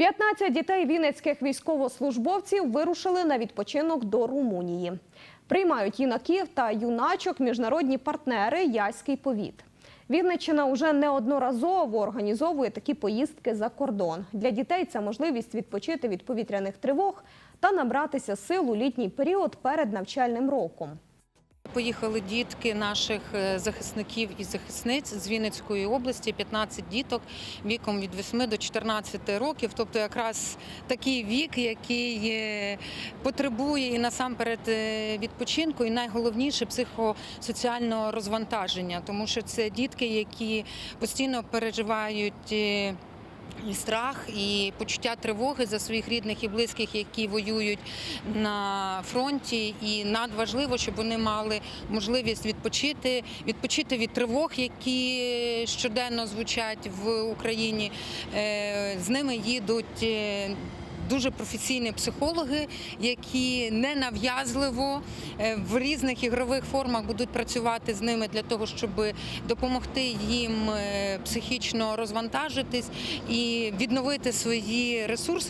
15 дітей вінницьких військовослужбовців вирушили на відпочинок до Румунії. Приймають юнаків та юначок міжнародні партнери Яський повіт. Вінниччина уже неодноразово організовує такі поїздки за кордон. Для дітей це можливість відпочити від повітряних тривог та набратися сил у літній період перед навчальним роком. Поїхали дітки наших е, захисників і захисниць з Вінницької області, 15 діток віком від 8 до 14 років. Тобто якраз такий вік, який е, потребує і насамперед е, відпочинку, і найголовніше психосоціального розвантаження, тому що це дітки, які постійно переживають. І страх, і почуття тривоги за своїх рідних і близьких, які воюють на фронті. І надважливо, щоб вони мали можливість відпочити, відпочити від тривог, які щоденно звучать в Україні. Е, З ними їдуть. е, Дуже професійні психологи, які ненав'язливо в різних ігрових формах будуть працювати з ними для того, щоб допомогти їм е, психічно розвантажитись і відновити свої ресурси.